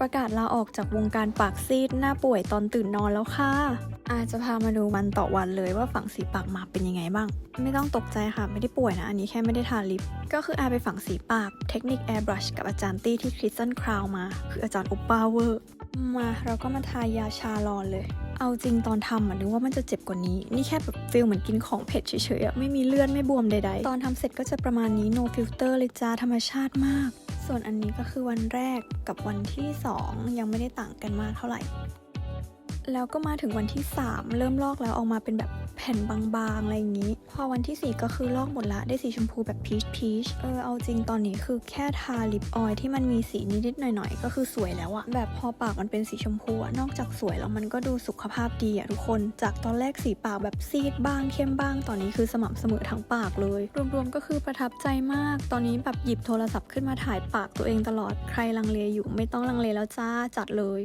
ประกาศลาออกจากวงการปากซีดหน้าป่วยตอนตื่นนอนแล้วค่ะ อาจจะพามาดูวันต่อวันเลยว่าฝังสีปากมาเป็นยังไงบ้าง ไม่ต้องตกใจค่ะ ไม่ได้ป่วยนะ อันนี้แค่ไม่ได้ทาลิป ก็คืออาไปฝังสีปากเทคนิคแอร์บรัชกับอาจารย์ตี้ที่คริสตันคราวมา คืออาจารย์โอปาเวอร์ มาเราก็มาทายาชาลอนเลย เอาจริงตอนทำอะนึกว่ามันจะเจ็บกว่านี้ นี่แค่แบบฟิลเหมือนกินของเผ็ดเฉยๆอะไม่มีเลือดไม่บวมใดๆ ตอนทำเสร็จก็จะประมาณนี้ no filter เลยจ้าธรรมชาติมาก ส่วนอันนี้ก็คือวันแรกกับวันที่ 2 ยังไม่ได้ต่างกันมากเท่าไหร่ แล้วก็มาถึงวันที่ 3 เริ่มลอกแล้วออกมาเป็นแบบแผ่นบางๆอะไรอย่างนี้ พอวันที่ 4 ก็คือลอกหมดละได้สีชมพูแบบพีชพีชเออเอาจริงตอนนี้คือแค่ทาลิปออยล์ที่มันมีสีนิดๆหน่อยๆ ก็คือสวยแล้วอะแบบพอปากมันเป็นสีชมพูอะนอกจากสวยแล้วมันก็ดูสุขภาพดีอะทุกคน จากตอนแรกสีปากแบบซีดบ้างเข้มบ้าง ตอนนี้คือสม่ำเสมอทั้งปากเลย รวมๆก็คือประทับใจมาก ตอนนี้แบบหยิบโทรศัพท์ขึ้นมาถ่ายปากตัวเองตลอดใครลังเลอยู่ไม่ต้องลังเลแล้วจ้าจัดเลย